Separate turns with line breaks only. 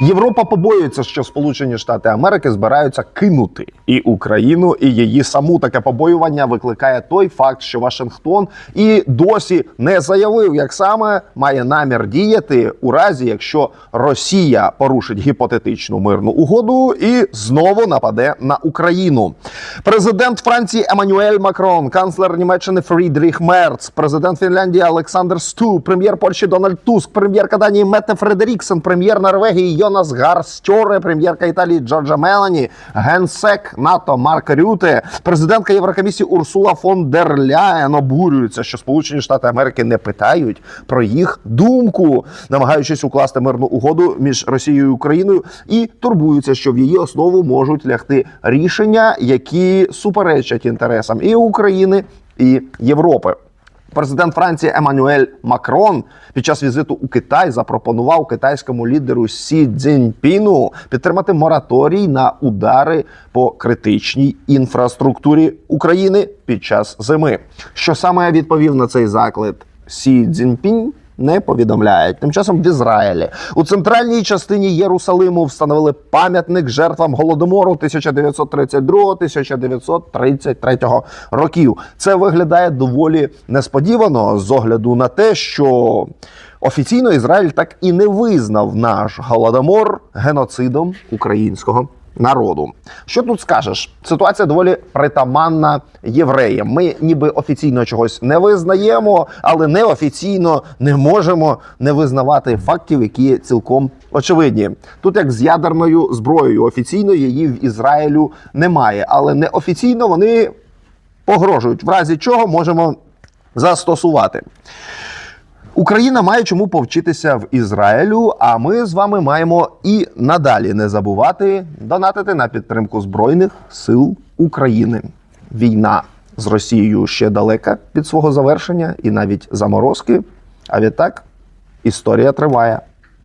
Європа побоюється, що Сполучені Штати Америки збираються кинути і Україну, і її саму таке побоювання викликає той факт, що Вашингтон і досі не заявив, як саме має намір діяти у разі, якщо Росія порушить гіпотетичну мирну угоду і знову нападе на Україну. Президент Франції Еммануель Макрон, канцлер Німеччини Фрідріх Мерц, президент Фінляндії Олександр Сту, прем'єр Польщі Дональд Туск, прем'єрка Данії Метте Фредеріксен, прем'єр Норвегії Йонас Гарстьоре, прем'єрка Італії Джорджа Мелані, генсек НАТО Марк Рюте, президентка Єврокомісії Урсула фон дер Ляєн обурюються, що Сполучені Штати Америки не питають про їх думку, намагаючись укласти мирну угоду між Росією і Україною, і турбуються, що в її основу можуть лягти рішення, які суперечать інтересам і України, і Європи. Президент Франції Еммануель Макрон під час візиту у Китай запропонував китайському лідеру Сі Цзіньпіну підтримати мораторій на удари по критичній інфраструктурі України під час зими. Що саме відповів на цей заклик Сі Цзіньпінь? Не повідомляють. Тим часом в Ізраїлі у центральній частині Єрусалиму встановили пам'ятник жертвам голодомору 1932-1933 років. Це виглядає доволі несподівано з огляду на те, що офіційно Ізраїль так і не визнав наш голодомор геноцидом українського народу. Що тут скажеш? Ситуація доволі притаманна євреям. Ми ніби офіційно чогось не визнаємо, але неофіційно не можемо не визнавати фактів, які цілком очевидні. Тут як з ядерною зброєю, офіційно її в Ізраїлю немає, але неофіційно вони погрожують, в разі чого можемо застосувати. Україна має чому повчитися в Ізраїлю. А ми з вами маємо і надалі не забувати донатити на підтримку збройних сил України. Війна з Росією ще далека від свого завершення, і навіть заморозки. А відтак історія триває.